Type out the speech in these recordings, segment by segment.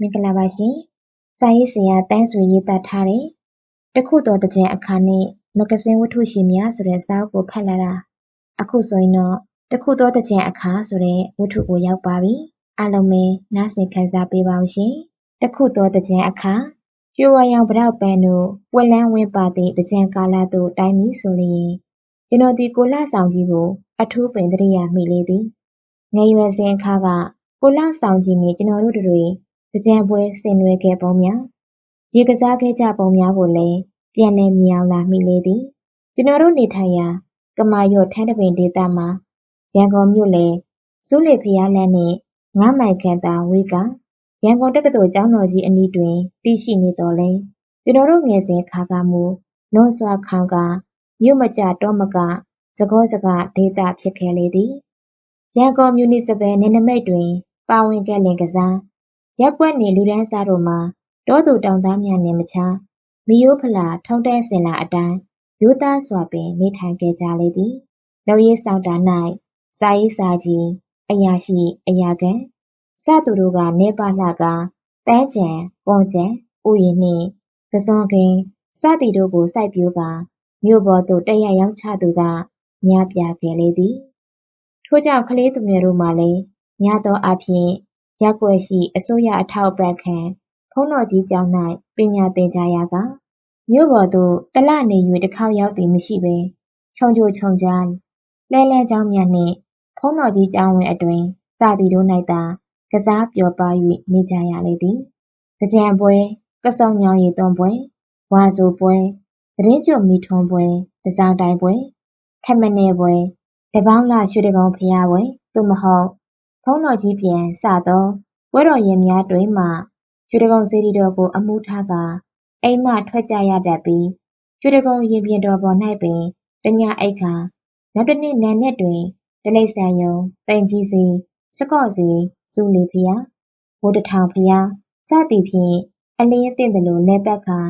မင်္ဂလာပါရှင်။စာရေးဆရာတန်းဆွေရေးသားထားတဲ့တခုတော်တကြံအခါနဲ့မဂဇင်းဝတ္ထုရှင်များဆိုတဲ့စာအုပ်ကိုဖတ်လာတာအခုဆိုရင်တော့တခုတော်တကြံအခါဆိုတဲ့ဝတ္ထုကိုရောက်ပါပြီ။အားလုံးပဲနားဆင်ခံစားပေးပါဦးရှင်။တခုတော်တကြံအခါကျွေဝရောင်ဗရောက်ပန်းတို့ပွက်လန်းဝင်းပါသည့်တကြံကာလသို့တိုင်းမီဆိုလျင်ကျွန်တော်ဒီကိုလှဆောင်ကြီးကိုအထူးပင်တရိယာမိလေသည်။ငယ်ရွယ်စဉ်အခါကကိုလှဆောင်ကြီးနှင့်ကျွန်တော်တို့တွေသင်္ကြန်ပွဲဆင်နွှဲခဲ့ပုံများ၊ရေကစားခဲ့ကြပုံများကိုလည်းပြန်လည်မြင်ယောင်လာမိလေသည်။ကျွန်တော်တို့နေထိုင်ရာ ကမာရွတ်ထန်းတပင်ဒေသမှာရန်ကုန်မြို့လယ်ဆူးလေဘုရားလမ်းနှင့်ငါးမိုင်ခန့်သာဝေးကာရန်ကုန်တက္ကသိုလ်ကျောင်းတော်ကြီးအနီးတွင်တည်ရှိနေသော်လည်းကျွန်တော်တို့ငယ်စဉ်အခါကမူလွန်စွာခေါင်ကာမြို့မကျတောမကစကောစကဒေသဖြစ်ခဲ့လေသည်။ရန်ကုန်မြူနီစပယ်နယ်နိမိတ်တွင် ပါဝင်ခဲ့လင်ကစား ရပ်ကွက်နေလူတန်းစားတို့မှာတောသူတောင်သားများနှင့်မခြားမိရိုးဖလာထုံးတမ်းစဉ်လာအတိုင်းရိုးသားစွာပင်နေထိုင်ခဲ့ကြလေသည်။လုပ်ရေးဆောင်တာ၌စာရေးစာကြီး၊အရာရှိ၊အရာခံစသူတို့ကနေပါလှကာပန်းခြံ၊ကွမ်းခြံ၊ဥယျာဉ်နှင့်ကစွန်ခင်းစသည်တို့ကိုစိုက်ပျိုးကာမြို့ပေါ်သို့တက်ရရောင်းချသူကများပြားခဲ့လေသည်။ထို့ကြောင့်ကလေးသူငယ်တို့မှာလည်းများသောအားဖြင့် ရပ်ကွက်ရှိအစိုးရအထောက်အပံ့ခံဘုန်းတော်ကြီးကျောင်း၌ပညာသင်ကြားရာကမြို့ပေါ်သို့တစ်လနေ၍တစ်ခေါက်ရောက်သည်မရှိဘဲခြုံကြိုခြုံကြားလှည်းလမ်းကျောင်းများနှင့်ဘုန်းတော်ကြီးကျောင်းဝင်းအတွင်းစသည်တို့၌သာကစားပျော်ပါး၍နေကြရလေသည်။သင်္ကြန်ပွဲ၊ကစုန်ညောင်ရည်သွန်းပွဲ၊ဝါဆိုပွဲ၊သီတင်းကျွတ်မီးထွန်းပွဲ၊တန်ဆောင်တိုင်ပွဲ၊ထမနည်းပွဲ၊တပေါင်းလှရွှေတိဂုံဘုရားပွဲသို့မဟုတ်ဘုန်း တော်ကြီးပျံ စသော ပွဲတော်ရက်များတွင်မှ ရွှေတိဂုံစေတီတော်ကို အမှူးထားကာ အိမ်မှ ထွက်ကြရတတ်ပြီး ရွှေတိဂုံရင်ပြင်တော်ပေါ်၌ပင် တစ်ညအိပ်ကာ နောက်တစ်နေ့နံနက်တွင် တိရစ္ဆာန်ရုံ၊သိမ်ကြီးဈေး၊စကော့ဈေး၊ဆူးလေဘုရား၊ဗိုလ်တထောင်ဘုရား စသည်ဖြင့် အလျဉ်းသင့်သလို လည်ပတ်ကာ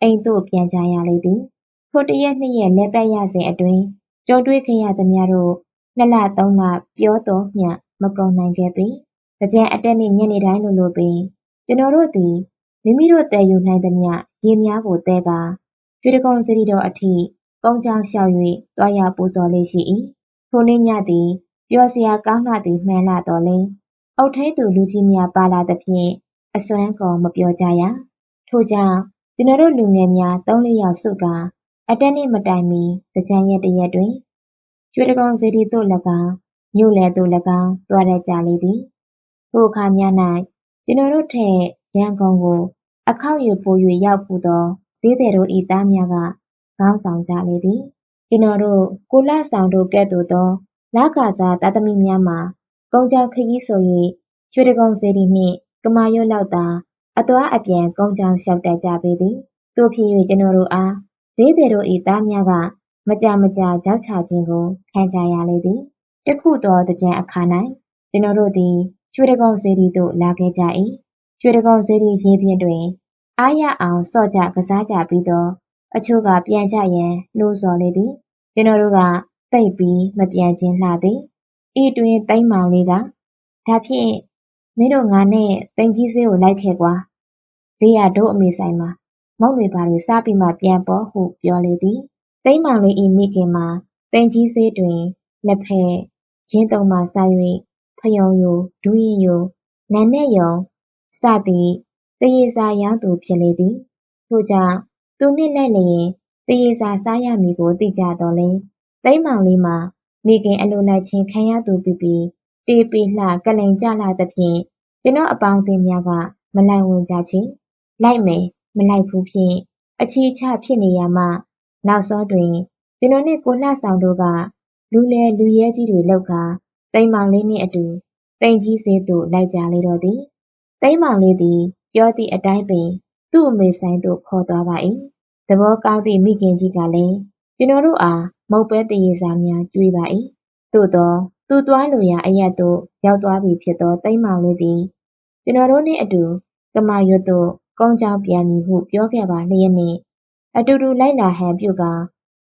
အိမ်သို့ ပြန်ကြရလေသည်။ထိုတစ်ရက်နှစ်ရက် လည်ပတ်ရစဉ်အတွင်း ကြုံတွေ့ခဲ့ရသမျှတို့ နှစ်လသုံးလ ပြောသောမျှ မကုန်နိုင်ခဲ့ပေသင်္ကြန်အတက်နေ့ညနေတိုင်းလိုလိုပင်ကျွန်တော်တို့သည်မိမိတို့သယ်ယူနိုင်သမျှရေများကိုသယ်ကာရွှေတိဂုံစေတီတော်အထိကုန်းကြောင်းလျှောက်၍သွားရောက်ပူဇော်လေ့ရှိ၏။ထိုနေ့ညသည်ပျော်စရာကောင်းလှသည်မှန်လှသော်လည်းအုပ်ထိန်းသူလူကြီးများပါလာသဖြင့်အစွမ်းကုန်မပျော်ကြရ။ထို့ကြောင့်ကျွန်တော်တို့လူငယ်များသုံးလေးယောက်စုကာအတက်နေ့မတိုင်မီသင်္ကြန်ရက်တစ်ရက်တွင်ရွှေတိဂုံစေတီသို့၎င်း၊ မြို့လယ်သို့၎င်း သွားတတ်ကြလေသည်ထိုအခါများ၌ကျွန်တော်တို့ထက် ရန်ကုန်ကို အခေါက်ရေပို၍ရောက်ဖူးသော ဈေးသည်တို့၏သားများက ခေါင်းဆောင်ကြလေသည်။ကျွန်တော်တို့ ကိုလဆောင်တို့ကဲ့သို့သော လခစားသားသမီးများမှာ ကုန်းကြောင်းခရီးဆို၍ရွှေတိဂုံစေတီနှင့် ကမာရွတ်လောက်သာ အသွားအပြန် ကုန်းကြောင်းလျှောက်တတ်ကြပေသည်။သို့ဖြစ်၍ကျွန်တော်တို့အား ဈေးသည်တို့၏သားများက မကြာမကြာခြောက်ခြခြင်းကို ခံကြရလေသည်။ တခုသောသင်္ကြန်အခါ၌ကျွန်တော်တို့သည်ရွှေတိဂုံစေတီသို့လာခဲ့ကြ၏။ရွှေတိဂုံစေတီရေပြင်တွင်အားရအောင်ဆော့ကြကစားကြပြီးသောအချို့ကပြန်ကြရန်နှိုးဆော်လေသည်။ကျွန်တော်တို့ကသိပ်ပြီးမပြန်ခြင်းလှသည်။ဤတွင်သိမ်းမောင်လေးကဒါဖြင့်မင်းတို့ငါနဲ့သိမ်ကြီးဈေးကိုလိုက်ခဲ့ကွာ။ဈေးရတို့အမေဆိုင်မှာမုန့်တွေဘာတွေစားပြီးမှပြန်ပေါ့ဟုပြောလေသည်။သိမ်းမောင်လေးဤမိခင်မှာသိမ်ကြီးဈေးတွင် လက်ဖက်ဂျင်းသုံးမှစား၍ဖရုံယို၊ဒူးရင်းယို၊နံနက်ရုံ စသည့် သားရေစာရောင်းသူ ဖြစ်လေသည်။ထို့ကြောင့် သူနှင့်လိုက်လျင် သားရေစာစားရမည်ကို သိကြသော်လည်း သိမ်းမောင်လေးမှာ မိခင်အလိုလိုက်ခြင်းခံရသူပီပီ တေးပေလှကလိန်ကျလှသဖြင့် ကျွန်တော်အပေါင်းအသင်းများက မလိုက်ဝံ့ကြချေ။လိုက်မယ် မလိုက်ဘူးဖြင့် အချီအချဖြစ်နေရာမှ နောက်ဆုံးတွင် ကျွန်တော်နှင့်ကိုလှဆောင်တို့က လူလယ်လူရဲကြီးတွေလုပ်ကာသိမ်းမောင်လေးနှင့်အတူသိမ်ကြီးဈေးသို့လိုက်ကြလေတော့သည်။သိမ်းမောင်လေးသည်ပြောသည့်အတိုင်းပင် သူ့အမေဆိုင်သို့ခေါ်သွားပါ၏။သဘောကောင်းသည့်မိခင်ကြီးကလည်းကျွန်တော်တို့အားမုန့်ပဲသရေစာများကျွေးပါ၏။သို့သော်သူသွားလိုရာအရပ်သို့ရောက်သွားပြီဖြစ်သောသိမ်းမောင်လေးသည်ကျွန်တော်တို့နှင့်အတူကမာရွတ်သို့ကုန်းကြောင်းပြန်မည်ဟုပြောခဲ့ပါလျက်နှင့်အတူတူလိုက်လာဟန်ပြုကာ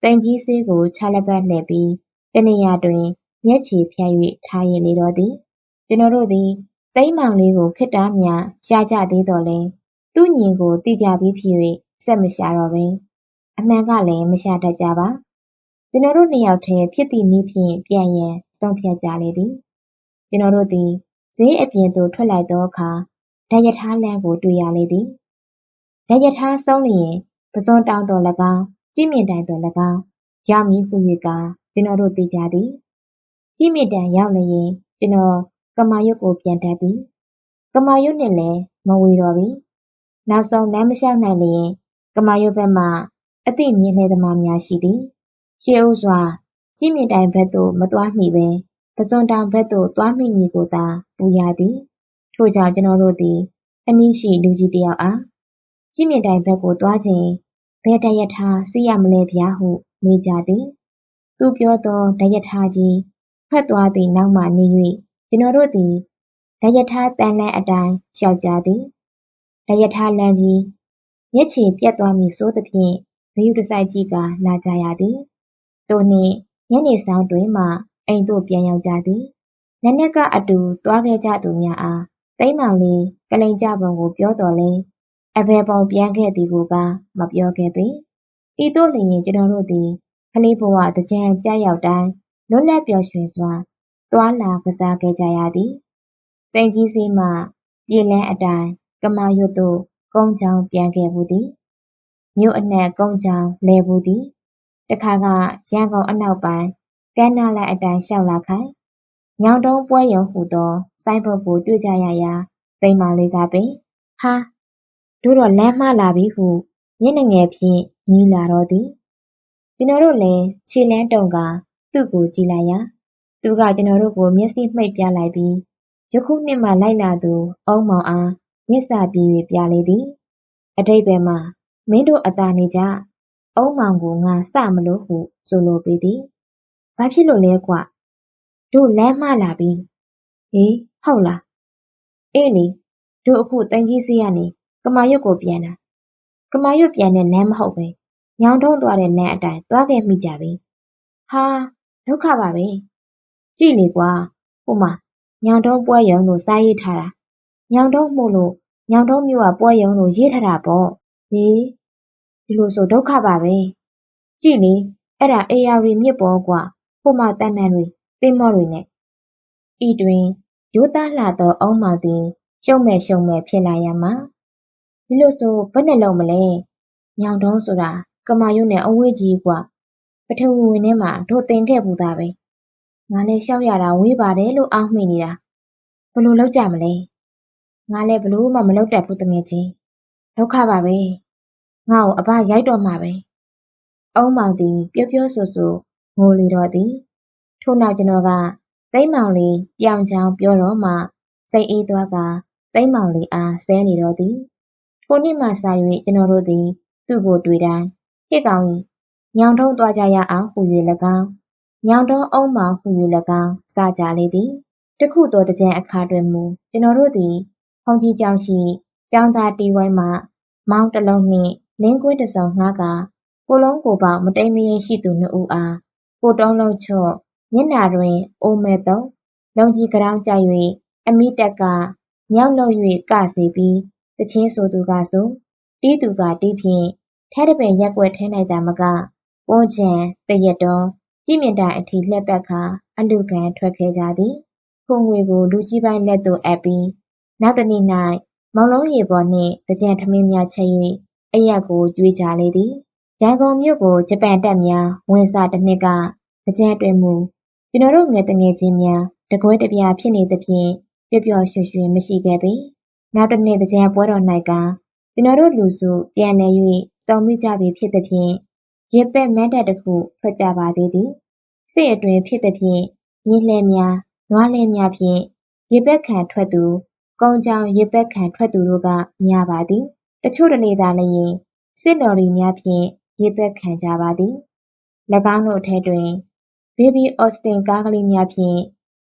သိမ်ကြီးဆေးကိုခြားလက်ပတ်လှည့်ပြီး တနေရာတွင်မျက်ခြေဖြန့်၍ထားရင်းနေတော်သည်ကျွန်တော်တို့သည်သိမ်းမောင်လေးကိုခေတ္တများရှားကြသေးတော်လဲသူ့ညီကိုတိကြပြီးဖြစ်၍ဆက်မရှာတော့ပဲအမှန်ကလည်းမရှာတတ်ကြပါကျွန်တော်တို့နှစ်ယောက်တည်းဖြစ်သည့်နည်းဖြင့်ပြန်ရန်ဆုံးဖြတ်ကြလေသည်ကျွန်တော်တို့သည်ဈေးအပြင်သို့ထွက်လိုက်သောအခါဓာတ်ရထားလမ်းကိုတွေ့ရလေသည်ဓာတ်ရထားဆုံးလျင်ပစွန်တောင်တော်၎င်းကြည်မြင့်တိုင်တော်၎င်းရောက်မည်ဟု၍က ကျွန်တော်တို့သိကြသည်ကြည်မြင့်တိုင်ရောက်လျင်ကျွန်တော်ကမာရွတ်ကိုပြန်တတ်သည်ကမာရွတ်နှင့်လည်းမဝေတော့ပြီနောက်ဆုံးလမ်းမလျှောက်နိုင်လျင်ကမာရွတ်ဘက်မှအသည့်မြင်းလှဲသမားများရှိသည်ရှေးဦးစွာကြည်မြင့်တိုင်ဘက်သို့မသွားမီပင်ပစွန်တောင်ဘက်သို့သွားမိမည်ကိုသာပူရသည်ထို့ကြောင့်ကျွန်တော်တို့သည်အနီးရှိလူကြီးတယောက်အားကြည်မြင့်တိုင်ဘက်ကိုသွားခြင်းဘယ်တရထားစီးရမလဲဗျာဟုမေးကြသည် သူပြောသောတရထားကြီးထွက်သွားသည့်နောက်မှနေ၍ကျွန်တော်တို့သည်တရထားတန်လန်းအတိုင်းလျှောက်ကြသည်တရထားလမ်းကြီးမျက်ခြေပြတ်သွားမည်ဆိုသဖြင့်ဘယူတစိုက်ကြီးကလာကြရသည်သူနှင့်ညနေဆောင်တွင်မှအိမ်သို့ပြန်ရောက်ကြသည်နက်နက်ကအတူသွားခဲ့ကြသူများအားသိမ်းမောင်လေးကလိန်ကြပုံကိုပြောတော်လဲအဘယ်ပုံပြန်ခဲ့သည်ကိုကမပြောခဲ့ပေဤသို့လျင်ကျွန်တော်တို့သည် ကလေးဘဝတကြံကြရောက်တိုင်းလွတ်လပ်ပျော်ရွှင်စွာသွာလာကစားခဲ့ကြရသည်တိမ်ကြီးစီးမှပြည်လန်းအတိုင်းကမာရွတ်သို့ကုန်းချောင်းပြန်ခဲ့ဘူးသည်မြို့အနှံ့ကုန်းချောင်းလဲဘူးသည်တခါကရန်ကုန်အနောက်ပိုင်းကမ်းနားလမ်းအတိုင်းလျှောက်လာခိုင်းညောင်တုံးပွဲရုံဟူသောဆိုင်းဘုတ်ကိုတွေ့ကြရရာသိမ်းမောင်လေးကပင်ဟာတို့တော့လမ်းမှားလာပြီဟုမျက်နှာငယ်ဖြင့်ညီးလာတော့သည် ကျွန်တော်တို့လည်းခြေလန်းတုံက သူ့ကိုကြည့်လိုက်ရာသူကကျွန်တော်တို့ကို မျက်စိမှိတ်ပြလိုက်ပြီးယခုနှစ်မှလိုက်လာသူ အုံမောင်အားမျက်စာပြေး၍ပြလေသည်အတိတ်ပဲမှာမင်းတို့အသာနေကြအုံမောင်ကိုငါစမလို့ဟုဆိုလိုပေသည်ဘာဖြစ်လို့လဲကွတို့လမ်းမှားလာပြီဟေးဟုတ်လားအေးလေတို့အခုတန်ကြီးစီးရနေကမာရွတ်ကိုပြန်တာကမာရွတ်ပြန်တဲ့လမ်းမဟုတ်ပဲ ညောင်တုံးသွားတဲ့လမ်းအတိုင်း သွားခဲ့မိကြပြီ ဟာ ဒုက္ခပါပဲ ကြည့်လေကွာ ဟိုမှာ ညောင်တုံးပွဲရုံလို့ စာရေးထားတာ ညောင်တုံးမို့လို့ ညောင်တုံးမြို့က ပွဲရုံလို့ ရေးထားတာပေါ့ ဟေး ဒီလိုဆို ဒုက္ခပါပဲ ကြည့်လေ အဲ့ဒါအေယာရီမြစ်ပေါ်ကွာဟိုမှာတန်မှန်တွေ သင်းမောတွေနဲ့ ဤတွင် ရိုးသားလှသောအုံးမောင်သည် ရှုံမဲ့ရှုံမဲ့ ဖြစ်လာရမှာ ဒီလိုဆို ဘယ်နဲ့လုံးမလဲ ညောင်တုံးဆိုတာ ကမာရွတ်နဲ့အဝေးကြီးကွာပထဝီဝင်ထဲမှာတို့တင်ခဲ့ဘူးသားပဲငါလည်းရှောက်ရတာဝေးပါတယ်လို့အောင်းမိနေတာဘလို့လောက်ကြမလဲငါလည်းဘလို့မှမလောက်တတ်ဘူးတငယ်ချင်းဒုက္ခပါပဲငါ့ကိုအဘရိုက်တော့မှာပဲအုံးမောင်သည်ပြောပြောဆိုဆိုငိုလေတော့သည်ထို့နောက်ကျွန်တော်ကသိမ်းမောင်လေးပြောင်ချောင်းပြောတော့မှစိတ်အေးသွားကသိမ်းမောင်လေးအားဆဲနေတော့သည်ထိုနေ့မှစ၍ကျွန်တော်တို့သည် သူ့ကိုတွေ့တိုင်း ဟစ်ကောင်ကြီးညောင်ထုံးသွားကြရအောင်ဟူ၍၎င်း ညောင်တုံးအုံးမောင်ဟူ၍၎င်း စကြလေသည်တခုသောတကြံအခါတွင်မူ ကျွန်တော်တို့သည်ဖုန်ကြီးကျောင်းရှိ ကျောင်းသားတီဝိုင်းမှ မောင်းတလုံးနှင့် လင်းကွင်းတစုံငှားကကိုလုံးကိုပေါမတိမ်မရင်ရှိသူနှစ်ဦးအား ကိုတုံးလုံးချော့မျက်နာတွင် အိုမဲသုံး လုံကြီးကရောင်းကြ၍အမိတက်ကမြောက်လုံ၍ကစေပြီးတချင်းဆိုသူကဆို တီးသူကတီးဖြင့် ထဲတပင်ရက်ွက်ထဲ၌သာမကပွန်ချံတရက်တော်ကြည်မြင့်တိုင်အထိလှည့်ပတ်ခါအလူခံထွက်ခဲ့ကြသည်ခုံငွေကိုလူကြီးပိုင်းလက်သို့အပ်ပြီးနောက်တနေ့၌မောင်လုံးရေပေါ်နှင့်တကြံထမင်းများချက်၍အရက်ကိုကျွေးကြလေသည်ရန်ကုန်မြို့ကိုဂျပန်တပ်များဝင်စားတစ်နှစ်ကတကြံတွင်မူကျွန်တော်တို့ငယ်တငယ်ချင်းများတကွဲတပြားဖြစ်နေသဖြင့်ပျော့ပျော့ရွှင်ရွှင်မရှိခဲ့ပေနောက်တစ်နေ့တကြံပွဲတော်၌ကကျွန်တော်တို့လူစုပြန်နေ၍ စုံမိကြပြီဖြစ်သဖြင့်ရစ်ပက်မန်းတပ်တစ်ခုထွက်ကြပါသေးသည်စစ်အတွင်ဖြစ်သဖြင့်ရင်းလှဲများနွားလှဲများဖြင့်ရစ်ပက်ခံထွက်သူကုန်းချောင်းရစ်ပက်ခံထွက်သူတို့ကများပါသည်တချို့တလေသာလျင်စစ်တော်ရီများဖြင့်ရစ်ပက်ခံကြပါသည်၎င်းတို့ထဲတွင်ဘေဘီအော့စတင်ကားကလေးများဖြင့်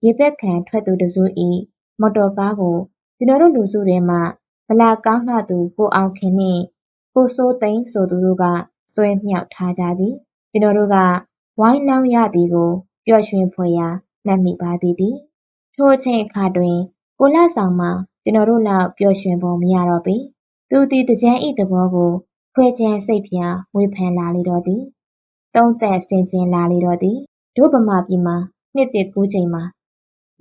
ရေပက်ခံထွက်သူတစု၏မော်တော်ကားကိုကျွန်တော်တို့လူစုထဲမှဗလာကောင်းလှသူကိုအောင်ခင်နှင့် ကိုစိုးသိန်းဆိုသူတို့ကဆွဲမြောက်ထားကြသည်ကျွန်တော်တို့ကဝိုင်းလောင်းရသည်ကိုပျော်ရွှင်ဖွယ်ရာနှက်မိပါသည်သည်ထိုအချိန်အခါတွင်ကိုလှဆောင်မှာကျွန်တော်တို့လောက်ပျော်ရွှင်ပုံမရတော့ပေသူသည်တကြံဤသဘောကိုခွဲချမ်းစိတ်ပြာဝေဖန်လာလေတော့သည်သုံးသက်ဆင်ကျင်လာလေတော့သည်တို့ဗမာပြည်မှာနှစ်တစ်ကူးချိန်မှာ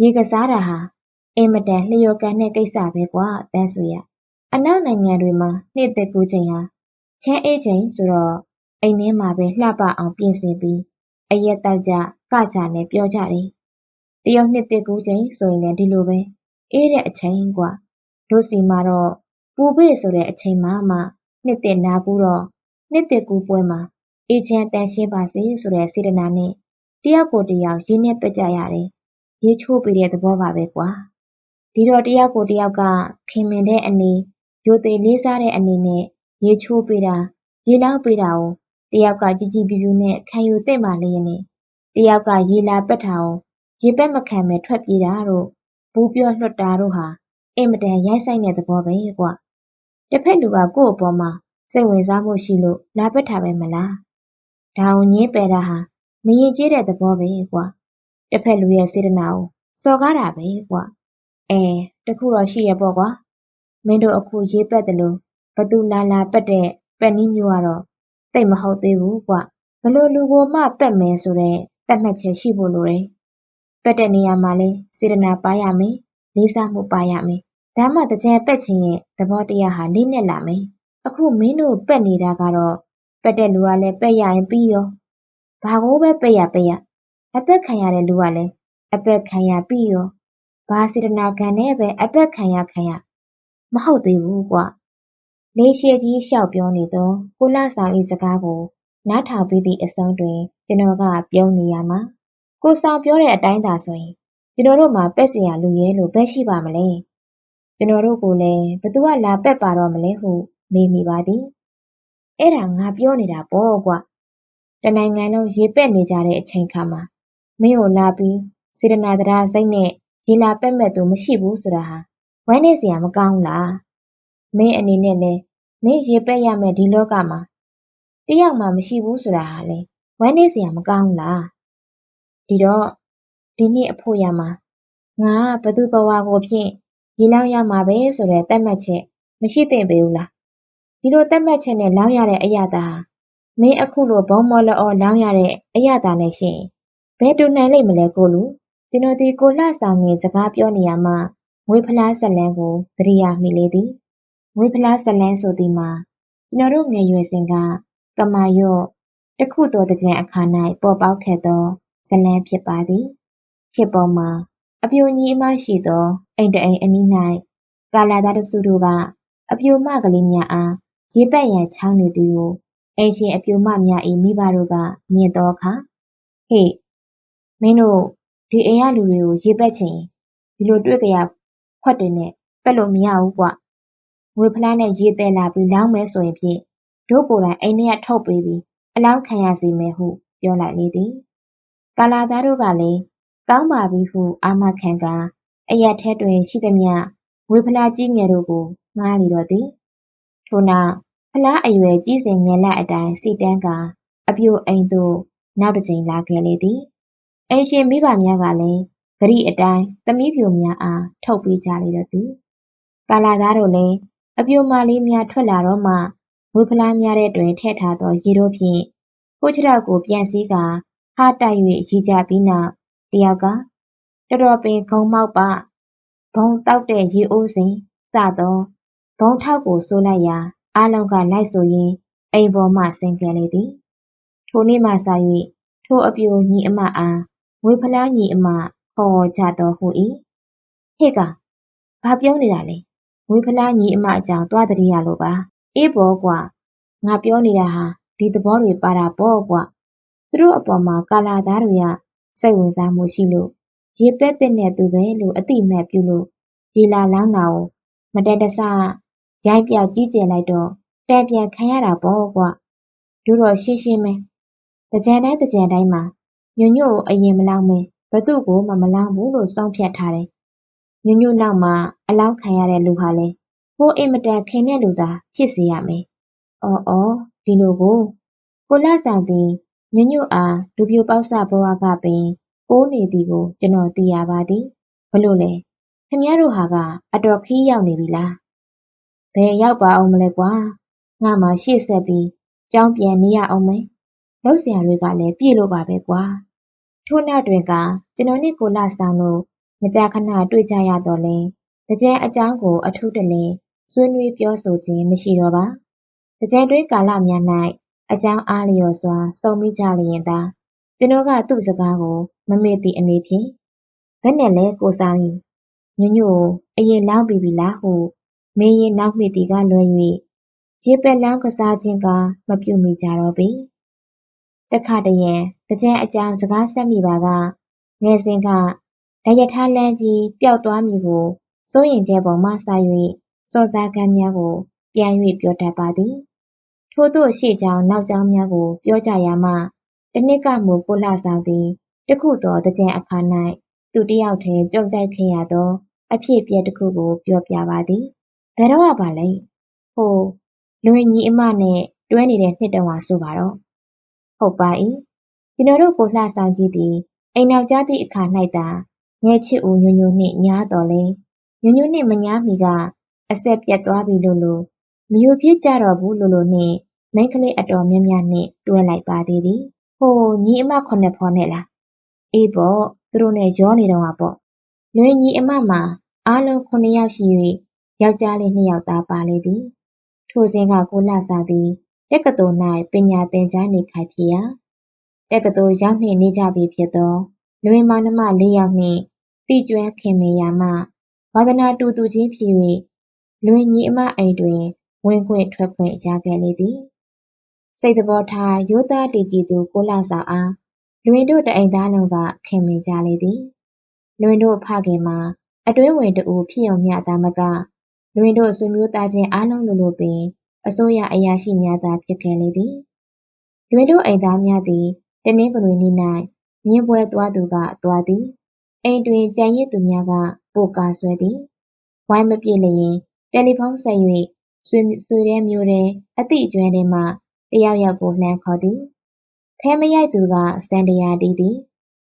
ရေကစားတာဟာအင်မတန်လျော်ကန်တဲ့ကိစ္စပဲကွာတန်းဆိုရ အနောက်နိုင်ငံတွေမှာ နှစ်တစ်ကူးချိန်ဟာ ချမ်းအေးချိန်ဆိုတော့ အိမ်ထဲမှာပဲ လှပအောင် ပြင်ဆင်ပြီး အရက်တောက်ကြ ကကြနဲ့ပြောကြတယ် တရုတ်နှစ်တစ်ကူးချိန်ဆိုရင်လည်း ဒီလိုပဲ အေးတဲ့အချိန်ကွာတို့စီမှာတော့ ပူပေဆိုတဲ့အချိန်မှမှ နှစ်တစ်နာကူတော့ နှစ်တစ်ကူးပွဲမှာ အေးချမ်းတန်ရှင်းပါစေဆိုတဲ့ စေတနာနဲ့ တယောက်ကိုတယောက်ရင်းနှက်ပက်ကြရတယ် ရေချိုးပေးတဲ့သဘောပါပဲကွာ ဒီတော့ တယောက်ကိုတယောက်က ခင်မင်တဲ့အနေ ရိုသေလေးစားတဲ့အနေနဲ့ ရေချိုးပေးတာ ရေလောက်ပေးတာကိုတယောက်က ကြည်ကြည်ပြူပြူနဲ့ ခံယူသင့်ပါလေနဲ့တယောက်က ရေလာပက်တာကို ရေပက်မခံပဲထွက်ပြေးတာတို့ ဘူးပြောလွှတ်တာတို့ဟာ အင်မတန် ရိုက်ဆိုင်တဲ့သဘောပဲကွ တစ်ဖက်လူက ကိုယ့်အပေါ်မှာ စိတ်ဝင်စားမှုရှိလို့ လာပက်တာပဲမလား ဒါကိုညင်းပယ်တာဟာမရင်ကျေးတဲ့သဘောပဲကွ တစ်ဖက်လူရဲ့ စေတနာကို စော်ကားတာပဲကွ အဲတခုတော့ ရှိရပေါ့ကွာ မင်းတို့အခုရေးပက်တယ်လို့ဘသူလာလာပက်တဲ့ ပက်နီးမျိုးကတော့တိတ်မဟုတ်သေးဘူးကွဘလို့လူကိုမှ ပက်မယ်ဆိုတဲ့တတ်မှတ်ချက်ရှိဖို့လိုတယ် ပက်တဲ့နေရာမှာလဲစေတနာပါရမယ် လေးစားမှုပါရမယ် ဒါမှတကြံပက်ခြင်းရဲ့ သဘောတရားဟာ လေးနဲ့လာမယ် အခု မင်းတို့ပက်နေတာကတော့ ပက်တဲ့လူကလည်း ပက်ရရင်ပြီးရော ဘာကိုပဲ ပက်ရပက်ရ အပက်ခံရတဲ့လူကလည်း အပက်ခံရပြီးရော ဘာစေတနာခံနဲ့ပဲ အပက်ခံရခံရ မဟုတ်သေးဘူးကွ လေးရှည်ကြီးလျှောက်ပြောနေသော ကိုလှဆောင်၏စကားကို နားထောင်ပြီးသည့်အဆုံးတွင် ကျွန်တော်က ပြုံးနေရမှာ ကိုဆောင်ပြောတဲ့အတိုင်းသာဆိုရင် ကျွန်တော်တို့မှာ ပက်စရာလူရဲလို့ပဲရှိပါမလဲ ကျွန်တော်တို့ကိုလည်းဘသူက လာပက်ပါတော့မလဲဟု မေးမိပါသည် အဲ့ဒါ ငါပြောနေတာပေါ့ကွတနိုင်ငံလုံး ရေပက်နေကြတဲ့အချိန်ခါမှာ မင်းကိုလာပြီး စေတနာတရားစိတ်နဲ့ ရေလာပက်မဲ့သူ မရှိဘူးဆိုတာဟာ ဝမ်းနေစရာမကောင်းလားမင်းအနေနဲ့လည်းမင်းရေပက်ရမယ့်ဒီလောကမှာတယောက်မှမရှိဘူးဆိုတာဟာလေဝမ်းနေစရာမကောင်းလားဒီတော့ဒီနေ့အဖို့ရမှာငါဘသူဘဝကိုဖြင့်ရေလောင်းရမှာပဲဆိုတဲ့တတ်မှတ်ချက်မရှိသင့်ပေဘူးလားဒီလိုတတ်မှတ်ချက်နဲ့လောင်းရတဲ့အရာသာမင်းအခုလိုဘုံမော်လောလောင်းရတဲ့အရာသာနဲ့ရှင်ဘယ်တူနိုင်လိမ့်မလဲကိုလူကျွန်တော်ဒီကိုလှဆောင်နေစကားပြောနေရမှ ငွေဖလားဆက်လန်းကိုသတိရမိလေသည်ငွေဖလားဆက်လန်းဆိုသည်မှာကျွန်တော်တို့ငယ်ရွယ်စဉ်ကကမာရော့တခုသောတကြံအခါ၌ပေါ်ပေါက်ခဲ့သောဇလန်းဖြစ်ပါသည်ဖြစ်ပေါ်မှာအပြိုညီအမရှိသောအိမ်တအိမ်အနီး၌ကာလာသားတစုတို့ကအပြိုမကလေးများအားရေပက်ရန်ချောင်းနေသည်ကိုအိမ်ရှင်အပြိုမများ၏မိဘတို့ကမြင်သောအခါဟေ့မင်းတို့ဒီအိမ်ကလူတွေကိုရေပက်ချင်ဒီလိုတွေ့ကြရ ခွက်တွေနဲ့ပက်လို့မရဘူးကွ ငွေဖလားနဲ့ရေတဲလာပြီး လောင်းမယ်ဆိုရင်ဖြင့် တို့ကိုယ်တိုင် အိမ်ထဲကထုတ်ပေးပြီး အလောင်းခံရစီမယ်ဟု ပြောလိုက်လေသည် ကာလာသားတို့ကလည်း ကောင်းပါပြီဟု အာမခံကာ အရပ်ထဲတွင်ရှိသမျှဝေဖလာကြီးငယ်တို့ကို ငှားလေတော့သည် ထို့နောက် ဖလားအရွယ်ကြီးစဉ်ငယ်လက်အတိုင်း စီတန်းကာ အပြိုအိမ်သို့ နောက်တစ်ကြိမ်လာခဲ့လေသည် အိမ်ရှင်မိဘများကလည်း ဂရိအတိုင်းသမီးပြိုများအားထုတ်ပေးကြလေတော့သည်ကာလာသားတို့လည်းအပြိုမလေးများထွက်လာတော့မှဝေဖလားများတဲ့တွင်ထည့်ထားသောရေတို့ဖြင့်ကိုခြေထောက်ကိုပြန်စည်းကာဟာတိုက်၍ရီကြပြီးနောက်တယောက်ကတော်တော်ပင်ခုံမောက်ပဘုံတောက်တဲ့ရေအိုးစဉ်စသောဘုံထောက်ကိုဆိုးလိုက်ရာအားလုံးကလိုက်ဆိုရင်းအိမ်ပေါ်မှဆင်းခဲ့လေသည်ထိုနေ့မှစ၍ထိုအပြိုညီအမအားငွေဖလားညီအမ ခေါ်ကြတော်ဟူ၏ဟေ့ကဘာပြောနေတာလဲငွေဖလားညီအမအကြောင်းသွားတည်းရလို့ပါအေးပေါ်ကွာငါပြောနေတာဟာဒီသဘောတွေပါတာပေါ့ကွာသူတို့အပေါ်မှာကာလာသားတွေကစိတ်ဝင်စားမှုရှိလို့ရေပက်တဲ့နဲ့သူပဲလို့အတိမတ်ပြုလို့ဒီလာလောင်းတာကိုမတန်တဆရိုက်ပြောက်ကြီးကျယ်လိုက်တော့တန်ပြန်ခံရတာပေါ့ကွာတို့တော့ရှင်းရှင်းပဲတကြံတိုင်းတကြံတိုင်းမှာညွညွကိုအရင်မလောင်းမဲ ဘသူ့ကိုမှမလောင်းဘူးလို့ဆုံးဖြတ်ထားတယ်။ညွညွနောက်မှာအလောင်းခံရတဲ့လူဟာလည်းဟိုးအင်မတန်ခင်တဲ့လူသာဖြစ်စေရမယ်။အော်အော်ဒီလိုကိုကိုလဆောင်သည်ညွညွအားလူပြိုပေါက်စဘဝကပင်ပိုးနေသည်ကိုကျွန်တော်သိရပါသည်။ဘလို့လဲခမရတို့ဟာကအတော်ခီးရောက်နေပြီလား။ဘယ်ရောက်ပါအောင်မလဲကွာ။ငါမှရှေ့ဆက်ပြီးကြောင်းပြန်နေရအောင်မယ်။လောက်စရာတွေကလည်းပြည့်လို့ပါပဲကွာ။ ထို့နောက်တွင်က ကျွန်တော်နဲ့ကိုလာဆောင်တို့ မကြာခဏတွေ့ကြရတော့လဲတကြံအကြောင်းကို အထူးတလဲဆွေးနွေးပြောဆိုခြင်း မရှိတော့ပါတကြံတွင်းကာလများ၌အကြောင်းအားလျော်စွာစုံမိကြလျင်သာ ကျွန်တော်က သူ့စကားကို မမေ့သည့်အနေဖြင့် ဘယ်နဲ့လဲ ကိုဆောင်ကြီးညညို့အရင်လောင်းပြီးပြီလား ဟုမင်းရင်နောက်မိသည်ကလွယ်၍ရေပက်လောင်းကစားခြင်းကမပြုမိကြတော့ပေ တခါတရံတကြံအကြောင်းစကားဆက်မိပါကငယ်စဉ်ကဒယထာလန်းကြီးပျောက်သွားမည်ကိုစိုးရင်ခဲ့ပုံမှစ၍စောစားကမ်းများကိုပြန်၍ပြောတတ်ပါသည်ထို့သို့ရှေ့ကြောင်းနောက်ကြောင်းများကိုပြောကြရာမှတနှစ်ကမူကိုလှဆောင်သည်တခုသောတကြံအခါ၌သူတယောက်တည်းကြုံကြိုက်ခဲ့ရသော အဖြစ်ပြက်တစ်ခုကိုပြောပြပါသည်ဘယ်တော့ပါလဲဟိုလွင်ကြီးအမနဲ့တွဲနေတဲ့နှစ်တုန်းကဆိုပါတော့ ဟုတ်ပါ၏ကျွန်တော်တို့ကိုလှဆောင်ကြီးသည်အိမ်နောက်ကြသည့်အခါ၌သာငဲချစ်ဦးညိုညိုနှင့်ညားတော်လဲညိုညိုနှင့်မညားမီကအဆက်ပြတ်သွားပြီလို့လို့မယိုဖြစ်ကြတော့ဘူးလို့လို့နှင့်မိန်းကလေးအတော်များများနှင့်တွဲလိုက်ပါသေးသည်ဟိုညီအမခုနှစ်ဖော်နဲ့လားအေးပေါ့သူတို့နဲ့ရောနေတော့မှာပေါ့လွင်ညီအမမှာအားလုံးခုနှစ်ယောက်ရှိ၍ယောက်ျားလေးနှစ်ယောက်သားပါလေသည်ထိုစဉ်ကကိုလှစာသည် တက္ကသိုလ်၌ပညာသင်ကြားနေခိုက်ဖြစ်ရာတက္ကသိုလ်ရောက်နှင့်နေကြပြီဖြစ်သောလွင်မောင်နှမလေးယောက်နှင့်တိကျွမ်းခင်မင်ရာမှဝါသနာတူတူချင်းဖြစ်၍လွင်ညီအမအိမ်တွင်ဝင်ခွင့်ထွက်ခွင့်ရခဲ့လေသည်စိတ်သဘောထားရိုးသားတည်ကြည်သူကိုလှဆောင်အားလွင်တို့တအိမ်သားလုံးကခင်မင်ကြလေသည်လွင်တို့ဖခင်မှာအတွင်းဝင်တဦးဖြစ်ုံမျှသာမကလွင်တို့ဆွေမျိုးသားချင်းအားလုံးလိုလိုပင် အစိုးရအရာရှိများသာဖြစ်ခဲ့လေသည်လွင်တို့အိမ်သားများသည်တနင်္ဂနွေနေ့၌မြင်းပွဲသွားသူကသွားသည်အိမ်တွင်ကြံရစ်သူများကပိုကာဆွဲသည်ဝိုင်းမပြည့်လျင်တယ်လီဖုန်းဆက်၍ဆွေဆွေတဲ့မျိုးတဲ့အသည့်အကျွမ်းထဲမှတယောက်ယောက်ကိုလှမ်းခေါ်သည်ဖဲမရိုက်သူကစံတရားတီးသည်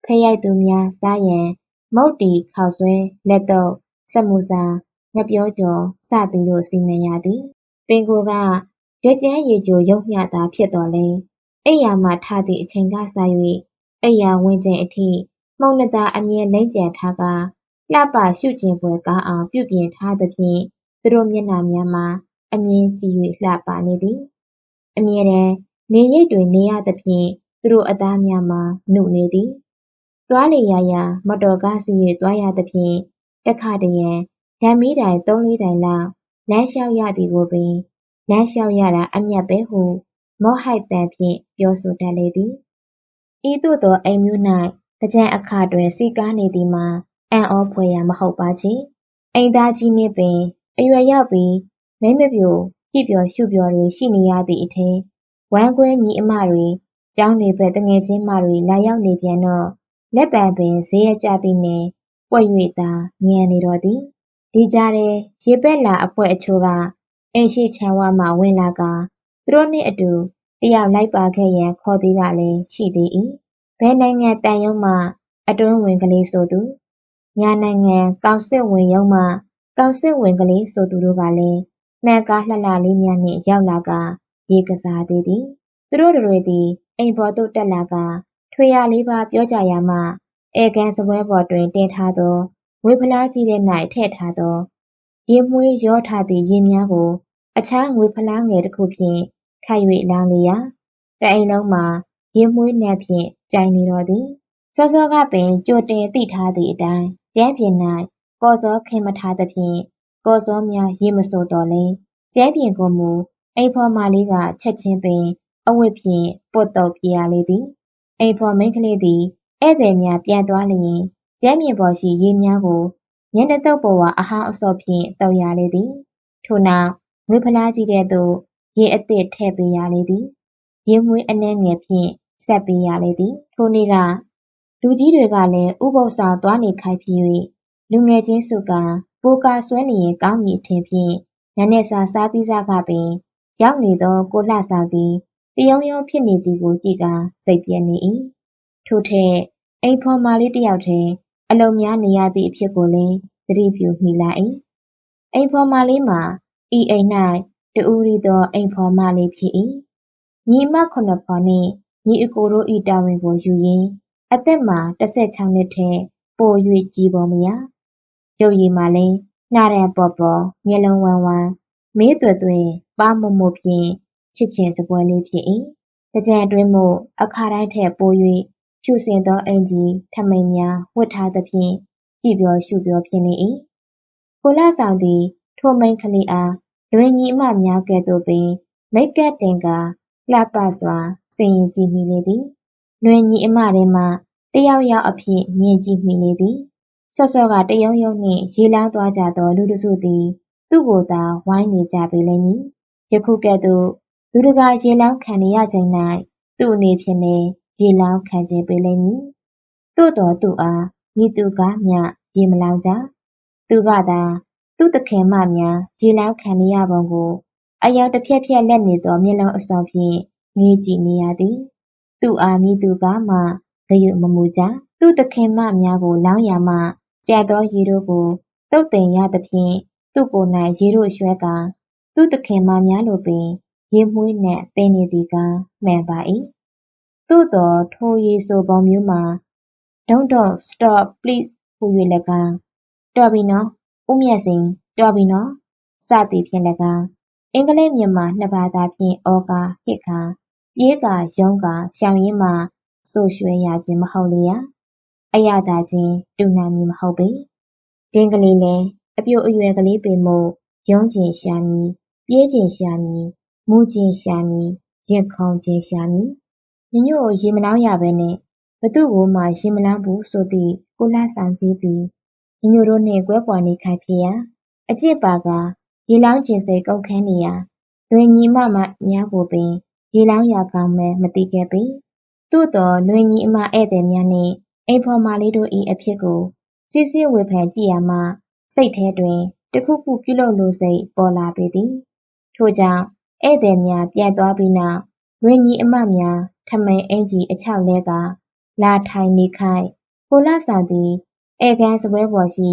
ဖဲရိုက်သူများစားရန်မုတ်တီခောက်ဆွဲလက်တော့စက်မှုစာငပြောကျော်စသည်တို့စီမံရသည် ပင်ကိုကရွက်ကျန်းရေကြိုရုပ်မျှသာ ဖြစ်တော်လဲအိယာမှထသည့်အချိန်ကစ၍အိယာဝင်းကျင်အထိ မှုန်နတာအမြဲလိမ့်ကြံထားကလှပရှုကျင်ပွဲကောင်းအောင် ပြုပြင်ထားသဖြင့် သူတို့မျက်နှာများမှာ အမြင်ကြည်၍လှပနေသည် အမြဲတမ်း နေရိပ်တွင် နေရသဖြင့် သူတို့အသားများမှာ နုနေသည် သွားလေရာရာမတော်ကားစီ၍သွားရသဖြင့် တခါတရံ ဓာမီတိုင် သုံးလေးတိုင်လောက် လမ်းလျှောက်ရသည်ကိုပင် လမ်းလျှောက်ရတာအမြတ်ပဲဟု မောဟိုက်တန်ဖြင့်ပြောဆိုတတ်လေသည်ဤသို့သောအိမ်မျိုး၌တကြံအခါတွင် စီကားနေသည်မှာအံ့ဩဖွယ်ရာမဟုတ်ပါချေအိမ်သားကြီးနှင့်ပင်အရွယ်ရောက်ပြီးမိမပြိုကြည့်ပြောရှုပြောတွေရှိနေရသည့်အထင်ဝမ်းကွဲညီအမတွေကျောင်းနေဘက်တငယ်ချင်းမတွေလာရောက်နေပြန်တော့လက်ပံပင်ဈေးရကြသည်နှင့်ပွက်၍သာညံနေတော့သည် ဒီကြားထဲ ရေပက်လာအဖွဲ့အချို့က အိမ်ရှိခြံဝမှဝင်လာကသူတို့နှင့်အတူတယောက်လိုက်ပါခဲ့ရန် ခေါ်သည်ကလည်း ရှိသေး၏ဘယ်နိုင်ငံတန်ယုံမှ အတွင်းဝင်ကလေးဆိုသူ ညာနိုင်ငံ ကောင်စစ်ဝင်ယုံမှ ကောင်စစ်ဝင်ကလေးဆိုသူတို့ကလည်း မှန်ကားလှလှလေးများနှင့် ရောက်လာကရေကစားသေးသည် သူတို့တွေသည် အိမ်ပေါ်သို့တက်လာကထွေရလေးပါပြောကြရမှ ဧကန်စပွဲပေါ်တွင် တင်ထားသော ဝေဖလားကြီးတဲ့၌ထည့်ထားသောရေမွှေးရောထားသည့်ရေများကို အခြားငွေဖလားငယ်တစ်ခုဖြင့်ခတ်၍လောင်းလျာတအိမ်လုံးမှာရေမွှေးနက်ဖြင့်ကြိုင်နေတော့သည်စောစောကပင်ကြိုတင်သိထားသည့်အတိုင်းကျန်းပြင်၌ကော်စောခင်မထားသဖြင့်ကော်စောများရေမဆိုတော့လဲကျန်းပြင်ကိုမူအိမ်ဖော်မလေးကချက်ချင်းပင်အဝတ်ဖြင့်ပုတ်တော့ပြရလေသည်အိမ်ဖော်မိန်းကလေးသည်ဧည့်သည်များပြန်သွားလျင် ကျမ်းပြင်ပေါ်ရှိရေများကိုမျက်နှာတုပ်ပေါ်ဝအဟောင်းအစော့ဖြင့်တောက်ရလေသည်ထို့နောက်ငွေဖလားကြီးတဲ့သို့ရေအသစ်ထည့်ပေးရလေသည်ရေမွေးအနှဲငယ်ဖြင့်ဆက်ပေးရလေသည်ထိုနေ့ကလူကြီးတွေကလည်းဥပုသ္စာသွားနေခိုက်ဖြစ်၍လူငယ်ချင်းစုကပိုကာဆွဲနေရင်ကောင်းမည်အထင်ဖြင့်နန်းနဲ့စာစားပြီးစားကပင်ရောက်နေသောကိုလှဆောင်သည်တယုံယုံဖြစ်နေသည်ကိုကြည့်ကစိတ်ပြည့်နေ၏ထို့ထက်အိမ်ဖော်မာလေးတယောက်တည်း အလုံများနေရသည့်အဖြစ်ကိုလည်းတသတိပြုမိလာ၏အိမ်ဖော်မလေးမှာဤအိမ်၌တူရီသောအိမ်ဖော်မလေးဖြစ်၏ညီမခုနှစ်ဖော်နှင့်ညီအကိုတို့၏တာဝန်ကိုယူရင်းအသက်မှာ16နှစ်ထဲပို၍ကြီးပေါ်မရရုပ်ရည်မှာလည်းနှာရံပေါ်ပေါ်မျက်လုံးဝမ်းဝမ်းမေးသွဲ့သွဲ့ပါမမဖြင့်ချစ်ချင်းစပွဲလေးဖြစ်၏တကြံအတွင်းမှအခါတိုင်းထက်ပို၍ ဖြူစင်သောအင်ကြီးထမိန်များ ဝတ်ထားသဖြင့် ကြည်ပြောရှုပြောဖြစ်နေ၏ကိုလဆောင်သည် ထိုမိန်ကလေးအား လွင်ညီအမများကဲ့သို့ပင် မိတ်ကပ်တင်ကာ လှပစွာစင်ရင်ကြည့်မိလေသည် လွင်ညီအမထဲမှတယောက်ယောက်အဖြစ် မြင်ကြည့်မိလေသည် စောစောကတယုံယုံနှင့် ရေလောင်းသွားကြသော လူတစုသည် သူ့ကိုသာ ဝိုင်းနေကြပေလိမ့်မည် ယခုကဲ့သို့ လူတကာ ရေလောင်းခံနေရချိန်၌သူ့အနေဖြင့်လည်းရေလောင်းခံခြင်းပေလိမ့်မည်သို့တော်သူအားမိသူကမျှရေမလောင်းကြသူကသာသူ့သခင်မများရေလောင်းခံနေရပုံကိုအယောင်တစ်ဖြက်ဖြက်လက်နေသောမျက်လုံးအစုံဖြင့်ငေးကြည့်နေရသည်သူ့အားမိသူကမှဂယုမမူကြသူ့သခင်မများကိုလောင်းရမှကျက်သောရေတို့ကိုတုတ်တင်ရသဖြင့်သူ့ကိုယ်၌ရေတို့ရွှဲကာသူ့သခင်မများလိုပင်ရေမွှေးနှင့်သင်နေသည်ကားမှန်ပါ၏ သို့သောထိုရေဆိုပုံမျိုးမှာ Don't don't stop please ဟူ၍၎င်း တော်ပြီနော် ဦးမြတ်စိန် တော်ပြီနော် စသည်ဖြင့်၎င်း အင်္ဂလိပ်မြန်မာ နှစ်ဘာသာဖြင့်ဩကာ ဟစ်ခါပြေးကာ ရုံးကာ ရှောင်ရင်းမှဆိုရွှဲရခြင်း မဟုတ်လျာအရသာချင်း တူနိုင်မည်မဟုတ်ပေ ဒင်းကလေးလည်း အပြိုအရွယ်ကလေးပေမို့ ရုံးကျင်ရှာမည် ပြေးကျင်ရှာမည် မူးကျင်ရှာမည် ရင်ခုန်ကျင်ရှာမည် ညညို့ရေမလောင်းရပဲနဲ့ဘသူ့ကိုမှ ရေမလောင်းဘူးဆိုသည့် ကိုလှဆောင်ကြီးသည်ညညို့တို့နှင့် ကွဲကွာနေခိုင်ဖြစ်ရာ အကျင့်ပါက ရေလောင်းကျင်စိတ်ကုန်ခန်းနေရာ လွင်ညီမမများကိုပင် ရေလောင်းရကောင်းမဲမသိခဲ့ပေ သို့တော် လွင်ညီအမဧည့်သည်များနှင့် အိမ်ဖော်မလေးတို့၏အဖြစ်ကို စစ်စစ်ဝေဖန်ကြည့်ရမှ စိတ်ထဲတွင်တခုခုပြုလုပ်လိုစိတ် ပေါ်လာပေသည် ထို့ကြောင့် ဧည့်သည်များ ပြန်သွားပြီးနောက် လွင်ညီအမများ ထမိန်အင်ကြီးအချောက်လဲကလာထိုင်နေခိုက်ကိုလဆောင်သည်ဧကန်စပွဲပေါ်ရှိ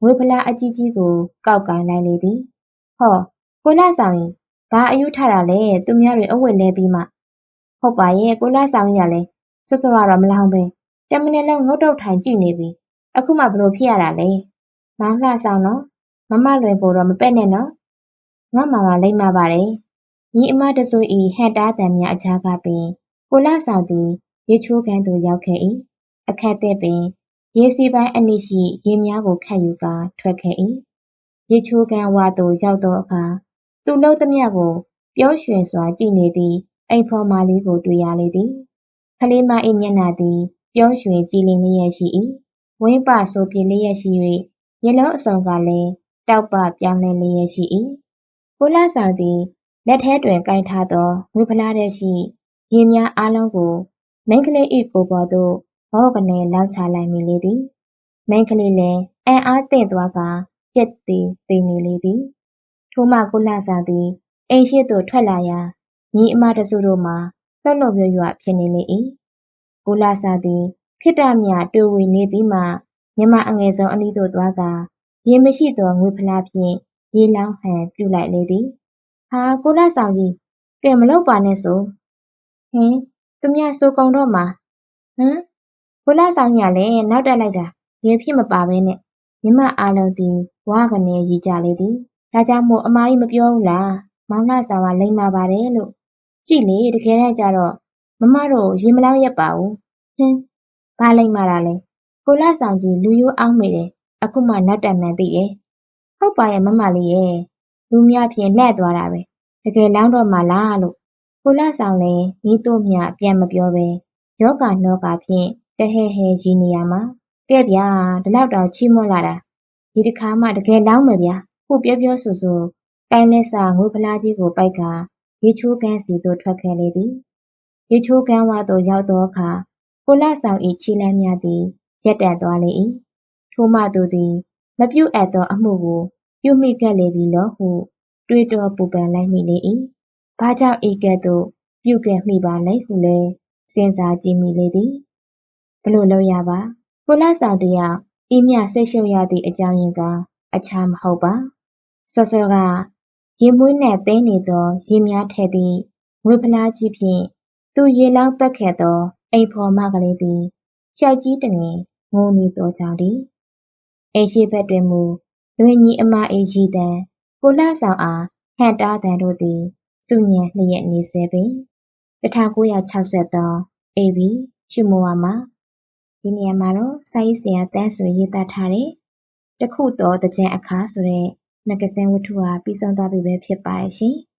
ငွေဖလားအကြီးကြီးကိုကောက်ကင်လိုက်လေသည်ဟောကိုလဆောင်ရင်ဘာအယူထတာလဲသူများတွေအဝတ်လဲပြီးမှဟုတ်ပါရဲ့ကိုလဆောင်ရလဲစွတ်စွတ်ကတော့မလောင်ပဲတမနဲ့လုံးငုတ်တုတ်ထိုင်ကြည့်နေပြီအခုမှဘလို့ဖြစ်ရတာလဲမောင်လှဆောင်နော်မမလွယ်ကိုတော့မပက်နဲ့နော်ငါမှမလိမ့်မပါတယ် ညီအမတစိုးဤဟန်တားတံများအကြားကပင်ကိုလဆောင်သည် ရေချိုးကန်သို့ရောက်ခဲ့၏အခက်တဲ့ပင်ရေစီပိုင်းအနည်းရှိရေများကိုခတ်ယူကာထွက်ခဲ့၏ရေချိုးကန်ဝါသို့ရောက်သောအခါသူလှုပ်သမျှကိုပြောရွှင်စွာကြည့်နေသည့်အိမ်ဖော်မလေးကိုတွေ့ရလေသည်ကလေးမ၏မျက်နှာသည်ပြောရွှင်ကြည်လင်လျက်ရှိ၏ဝင်းပဆိုပြလျက်ရှိ၍မျက်လုံးအစုံကလည်းတောက်ပပြောင်းလဲလျက်ရှိ၏ကိုလဆောင်သည် လက်ထဲတွင်ကင်ထားသော ငွေဖလားထဲရှိရေများအားလုံးကို မိန်းကလေး၏ကိုယ်ပေါ်သို့ဘောကနေလောက်ချလိုက်မိလေသည်မိန်းကလေးလည်းအံ့အားသင့်သွားကာကြက်သည်သိနေလေသည်ထိုမှကိုလှဆောင်သည်အိမ်ရှိသို့ထွက်လာရာညီအမတစုတို့မှာလှုပ်လှုပ်ရွရွဖြစ်နေလေ၏ကိုလှဆောင်သည်ခိတ္တမြတွေ့ဝေနေပြီးမှမြမအငယ်ဆုံးအနီးသို့သွားကာရေမရှိသောငွေဖလားဖြင့်ရေလောင်းဟန်ပြုလိုက်လေသည် ဟာ ကိုလှဆောင်ကြီး ကဲ မလုပ်ပါနဲ့ဆိုဟင် သူမြဆိုကုန်တော့မှာ ဟမ် ကိုလှဆောင်ကြီးကလည်း နောက်တက်လိုက်တာ ရေဖြစ်မပါဘဲနဲ့မြမအားလုံးသည်ဝါကနေရီကြလေသည် ဒါကြောင့်မို့ အမကြီးမပြောဘူးလား မောင်လှဆောင်က လိမ့်မာပါတယ်လို့ ကြည့်လေ တကယ်တမ်းကျတော့ မမတို့ ရေမလောင်းရက်ပါဘူး ဟင်းဘာလိမ့်မာတာလဲ ကိုလှဆောင်ကြီး လူရိုးအောင်းမိတယ် အခုမှ နောက်တက်မှန်သိတယ် ဟုတ်ပါရဲ့ မမလေးရဲ့ လူများဖြင့်လှဲ့သွားတာပဲတကယ်လောင်းတော့မှလားလို့ကိုလှဆောင်လည်းနီးတို့မြပြန်မပြောပဲယောဂနောဂါဖြင့်တဟဲဟဲရည်နေရမှာကဲဗျာဒီလောက်တောင်ချီးမွမ်းလာတာဒီတစ်ခါမှတကယ်လောင်းမယ်ဗျာခုပြောပြောဆိုဆိုကိုင်းလက်စာငွေဖလားကြီးကိုပိုက်ကရေချိုးကန်းစီသို့ထွက်ခဲ့လေသည်ရေချိုးကန်းဝသို့ရောက်သောအခါကိုလဆောင်၏ခြေလမ်းများသည်ရက်တန့်သွားလေ၏ထိုမှသူသည် မပြုတ်အပ်သောအမှုကို ပြုမိခဲ့လေပြီလောဟုတွေးတောပူပန်လိုက်မိလေ၏ဘာကြောင့်ဤကဲ့သို့ပြုခဲ့မိပါလဲဟုလည်းစဉ်းစားကြည့်မိလေသည်ဘလို့လောက်ရပါကိုလဆောင်တယောက်ဤမျှစိတ်ရှုပ်ရသည့်အကြောင်းရင်းကားအခြားမဟုတ်ပါ။စောစောကရေမွေးနှင့်သည်းနေသောရေများထည့်သည့်ငွေဖလားကြီးဖြင့်သူရေလောင်းပက်ခဲ့သောအိမ်ဖော်မကလေးသည်ကြောက်ကြီးတငယ်ငိုနေသောကြောင့်တည်း။အိမ်ရှေ့ဘက်တွင်မူ လွင်ညီအမ၏ရည်သံ၊ကိုလှဆောင်အားဟန့်တားသံတို့သည်ဆူညံလျက်နေဆဲပင်။၁၉၆၃ဧပြီရှုမဝါမှာဒီနေရာမှာတော့စာရေးဆရာသန်းဆွေရေးသားထားတဲ့တခုသောသင်္ကြန်အခါဆိုတဲ့မဂ္ဂဇင်းဝတ္ထုဟာပြီးဆုံးသွားပြီပဲဖြစ်ပါတယ်ရှင်။